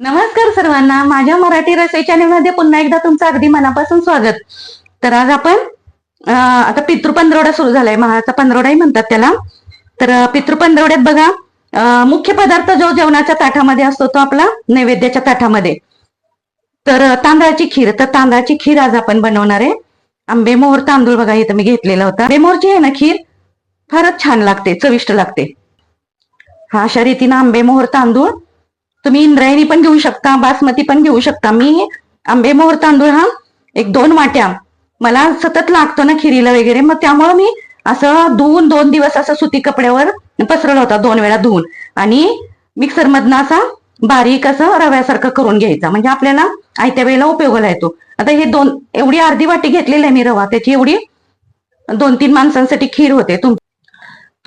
नमस्कार सर्वांना. माझ्या मराठी रसोई चॅनलमध्ये पुन्हा एकदा तुमचं अगदी मनापासून स्वागत. तर आज आपण आता पितृ पंधरवडा सुरू झालाय. महाचा पंधरवडाही म्हणतात त्याला. तर अं, पितृ पंधरवड्यात बघा मुख्य पदार्थ जो जेवणाच्या ताटामध्ये असतो तो आपला नैवेद्याच्या ताटामध्ये. तर तांदळाची खीर. तर तांदळाची खीर आज आपण बनवणार आहे. आंबेमोहर तांदूळ बघा इथं मी घेतलेला होता. आंबेमोहरची आहे ना खीर? फारच छान लागते चविष्ट लागते. हा अशा रीतीनं आंबेमोहर तांदूळ तुम्ही इंद्रायणी पण घेऊ शकता बासमती पण घेऊ शकता. मी आंबेमोहर तांदूळ हा एक दोन वाट्या. मला सतत लागतो ना खिरीला वगैरे. मग त्यामुळे मी असं धुवून दोन दिवस असं सुती कपड्यावर पसरला होता दोन वेळा धुवून. आणि मिक्सर मधनं असा बारीक असं रव्यासारखं करून घ्यायचा. म्हणजे आपल्याला आयत्या वेळेला उपयोगाला येतो आता हे दोन एवढी अर्धी वाटी घेतलेली आहे मी रवा. त्याची एवढी दोन तीन माणसांसाठी खीर होते तुम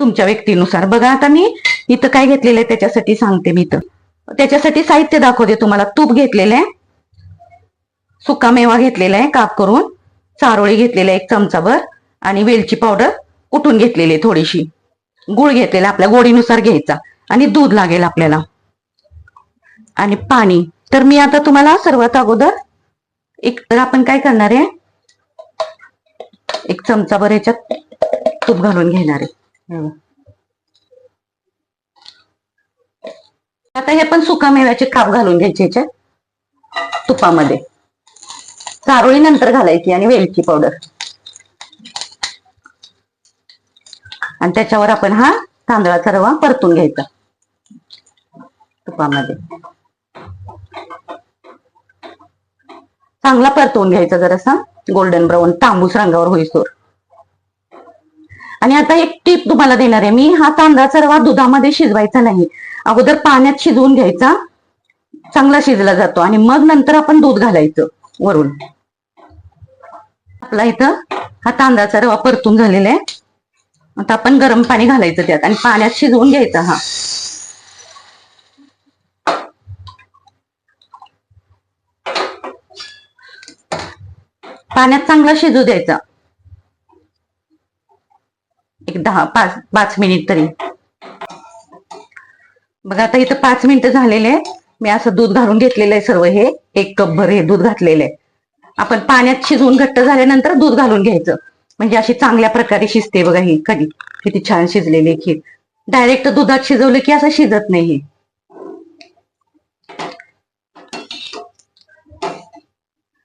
तुमच्या व्यक्तीनुसार. बघा आता मी इथं काय घेतलेलं आहे त्याच्यासाठी सांगते मी इथं. त्याच्यासाठी साहित्य दाखवते तुम्हाला. तूप घेतलेलं आहे. सुका मेवा घेतलेला आहे काप करून. चारोळी घेतलेला आहे एक चमचाभर. आणि वेलची पावडर कुटून घेतलेली आहे थोडीशी. गुळ घेतलेला आपल्या गोडीनुसार घ्यायचा. आणि दूध लागेल आपल्याला. आणि पाणी. तर मी आता तुम्हाला सर्वात अगोदर एक तर आपण काय करणार आहे? एक चमचाभर याच्यात तूप घालून घेणार आहे हे बघा. आता हे पण सुका मेव्याचे काप घालून घ्यायचे तुपामध्ये. चारोळी नंतर घालायची आणि वेलची पावडर आणि त्याच्यावर आपण हा तांदळाचा रवा परतून घ्यायचा. तुपामध्ये. चांगला परतवून घ्यायचा जरासा. गोल्डन ब्राऊन तांबूस रंगावर होईसोर. आणि आता एक टीप तुम्हाला देणार आहे. मी हा तांदळाचा रवा दुधामध्ये शिजवायचा नाही. अगोदर पाण्यात शिजवून घ्यायचा. चांगला शिजला जातो. आणि मग नंतर आपण दूध घालायचं वरून. आपला इथं हा तांदळाचा रवा परतून झालेला आहे. आता आपण गरम पाणी घालायचं त्यात. आणि पाण्यात शिजवून घ्यायचा हा. पाण्यात चांगला शिजू द्यायचा. एक दहा पाच पाच मिनिट तरी. बघा आता इथं पाच मिनिटं झालेले. आहे मी असं दूध घालून घेतलेलं आहे सर्व हे. एक कप भर हे दूध घातलेलं आहे. आपण पाण्यात शिजवून घट्ट झाल्यानंतर दूध घालून घ्यायचं. म्हणजे अशी चांगल्या प्रकारे शिजते बघा ही कधी किती छान शिजलेली खीर. डायरेक्ट दुधात शिजवलं की असं शिजत नाही हे.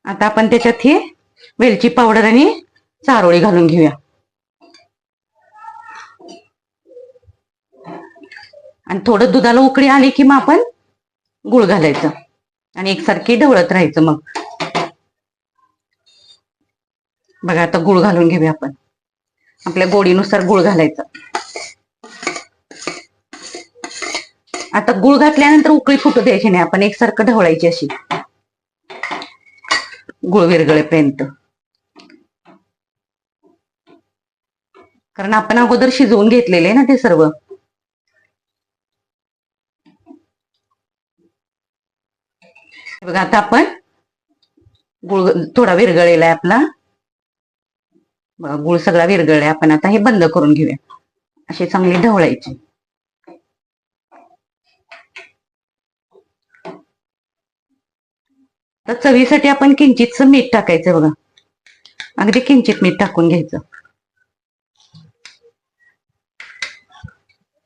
आता आपण त्याच्यात हे वेलची पावडर आणि चारोळी घालून घेऊया. आणि थोडं दुधाला उकळी आली की मग आपण गुळ घालायचं. आणि एकसारखी ढवळत राहायचं मग. बघा आता गुळ घालून घेऊया आपण. आपल्या गोडीनुसार गुळ घालायचं. आता गुळ घातल्यानंतर उकळी फुटू द्यायची नाही. आपण एकसारखं ढवळायची अशी. गुळ विरगळेपर्यंत. कारण आपण अगोदर शिजवून घेतलेले ना ते सर्व. बघा आता आपण गुळ थोडा विरगळलेला आहे आपला. बघा गुळ सगळा विरगळलाय आपण आता हे बंद करून घेऊया. असे चांगले ढवळायचे. तर चवीसाठी आपण किंचितच मीठ टाकायचं बघा. अगदी किंचित मीठ टाकून घ्यायचं.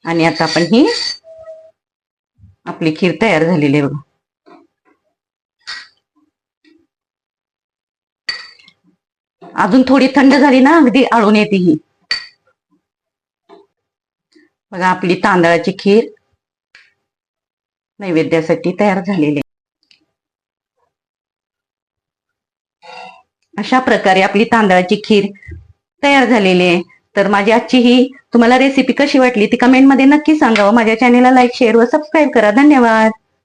आणि आता आपण ही आपली खीर तयार झालेली आहे बघा. अजून थोडी थंड झाली ना अगदी आळून येते ही. बघा आपली तांदळाची खीर नैवेद्यासाठी तयार झालेली आहे. अशा प्रकारे आपली तांदळाची खीर तयार झालेली आहे. तर माझी आजची ही तुम्हाला रेसिपी कशी वाटली ती कमेंटमध्ये नक्की सांगावं माझ्या चॅनेलला लाईक शेअर व सबस्क्राईब करा. धन्यवाद.